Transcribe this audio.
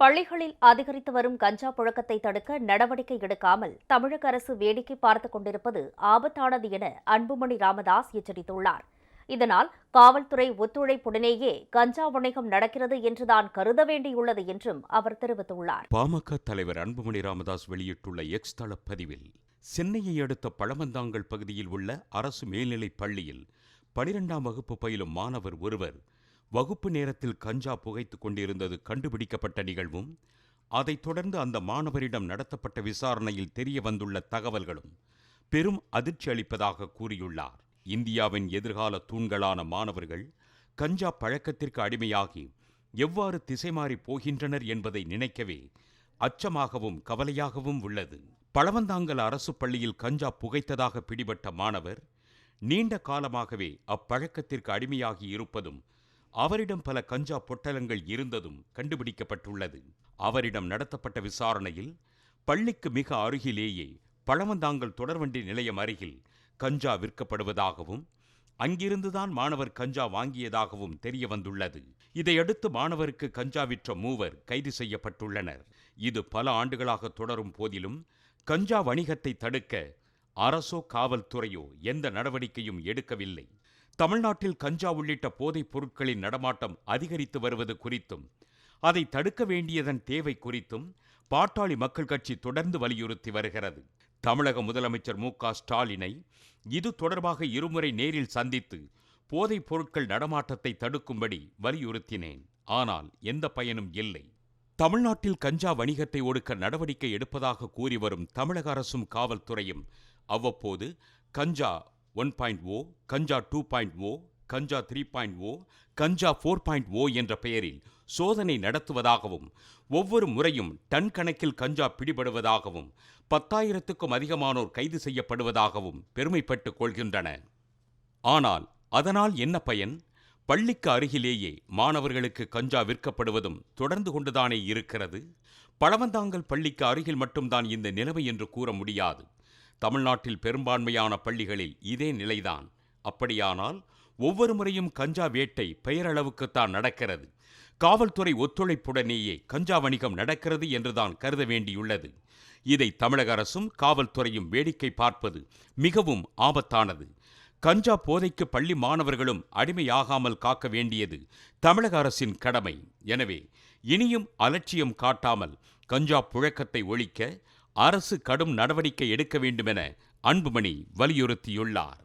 பள்ளிகளில் அதிகரித்து வரும் கஞ்சா புழக்கத்தை தடுக்க நடவடிக்கை எடுக்காமல் தமிழக அரசு வேடிக்கை பார்த்துக் கொண்டிருப்பது ஆபத்தானது என அன்புமணி ராமதாஸ் எச்சரித்துள்ளார். இதனால் காவல்துறை ஒத்துழைப்புடனேயே கஞ்சா வணிகம் நடக்கிறது என்றுதான் கருத வேண்டியுள்ளது என்றும் அவர் தெரிவித்துள்ளார். பாமக தலைவர் அன்புமணி ராமதாஸ் வெளியிட்டுள்ள எக்ஸ் தள பதிவில் சென்னையை அடுத்த பழமந்தாங்கல் பகுதியில் உள்ள அரசு மேல்நிலைப் பள்ளியில் பனிரெண்டாம் வகுப்பு பயிலும் மாணவர் ஒருவர் வகுப்பு நேரத்தில் கஞ்சா புகைத்துக் கொண்டிருந்தது கண்டுபிடிக்கப்பட்ட நிகழ்வும் அதைத் தொடர்ந்து அந்த மாணவரிடம் நடத்தப்பட்ட விசாரணையில் தெரிய வந்துள்ள தகவல்களும் பெரும் அதிர்ச்சி அளிப்பதாக கூறியுள்ளார். இந்தியாவின் எதிர்கால தூண்களான மாணவர்கள் கஞ்சா பழக்கத்திற்கு அடிமையாகி எவ்வாறு திசை மாறி போகின்றனர் என்பதை நினைக்கவே அச்சமாகவும் கவலையாகவும் உள்ளது. பழவந்தாங்கல் அரசு பள்ளியில் கஞ்சா புகைத்ததாக பிடிபட்ட மாணவர் நீண்ட காலமாகவே அப்பழக்கத்திற்கு அடிமையாகி இருப்பதும் அவரிடம் பல கஞ்சா பொட்டலங்கள் இருந்ததும் கண்டுபிடிக்கப்பட்டுள்ளது. அவரிடம் நடத்தப்பட்ட விசாரணையில் பள்ளிக்கு மிக அருகிலேயே பழவந்தாங்கல் தொடர்வண்டி நிலையம் அருகில் கஞ்சா விற்கப்படுவதாகவும் அங்கிருந்துதான் மாணவர் கஞ்சா வாங்கியதாகவும் தெரிய வந்துள்ளது இதையடுத்து மாணவருக்கு கஞ்சா விற்ற மூவர் கைது செய்யப்பட்டுள்ளனர். இது பல ஆண்டுகளாக தொடரும் போதிலும் கஞ்சா வணிகத்தை தடுக்க அரசோ காவல்துறையோ எந்த நடவடிக்கையும் எடுக்கவில்லை. தமிழ்நாட்டில் கஞ்சா உள்ளிட்ட போதைப் பொருட்களின் நடமாட்டம் அதிகரித்து வருவது குறித்தும் அதை தடுக்க வேண்டியதன் தேவை குறித்தும் பாட்டாளி மக்கள் கட்சி தொடர்ந்து வலியுறுத்தி வருகிறது. தமிழக முதலமைச்சர் மு க ஸ்டாலினை இது தொடர்பாக இருமுறை நேரில் சந்தித்து போதைப் பொருட்கள் நடமாட்டத்தை தடுக்கும்படி வலியுறுத்தினேன். ஆனால் எந்த பயனும் இல்லை. தமிழ்நாட்டில் கஞ்சா வணிகத்தை ஒடுக்க நடவடிக்கை எடுப்பதாக கூறி வரும் தமிழக அரசும் காவல்துறையும் அவ்வப்போது ganja one point o ganja two point o ganja three point o ganja four point o என்ற பெயரில் சோதனை நடத்துவதாகவும் ஒவ்வொரு முறையும் டன் கணக்கில் கஞ்சா பிடிபடுவதாகவும் பத்தாயிரத்துக்கும் அதிகமானோர் கைது செய்யப்படுவதாகவும் பெருமைப்பட்டுக் கொள்கின்றன. ஆனால் அதனால் என்ன பயன்? பள்ளிக்கு அருகிலேயே மாணவர்களுக்கு கஞ்சா விற்கப்படுவதும் தொடர்ந்து கொண்டுதானே இருக்கிறது? பழவந்தாங்கல் பள்ளிக்கு அருகில் மட்டும்தான் இந்த நிலைமை என்று கூற முடியாது. தமிழ்நாட்டில் பெரும்பான்மையான பள்ளிகளில் இதே நிலைதான். அப்படியானால் ஒவ்வொரு முறையும் கஞ்சா வேட்டை பெயரளவுக்குத்தான் நடக்கிறது. காவல்துறை ஒத்துழைப்புடனேயே கஞ்சா வணிகம் நடக்கிறது என்றுதான் கருத வேண்டியுள்ளது. இதை தமிழக அரசும் காவல்துறையும் வேடிக்கை பார்ப்பது மிகவும் ஆபத்தானது. கஞ்சா போதைக்கு பள்ளி மாணவர்களும் அடிமையாகாமல் காக்க வேண்டியது தமிழக அரசின் கடமை. எனவே இனியும் அலட்சியம் காட்டாமல் கஞ்சா புழக்கத்தை ஒழிக்க அரசு கடும் நடவடிக்கை எடுக்க வேண்டுமென அன்புமணி வலியுறுத்தியுள்ளார்.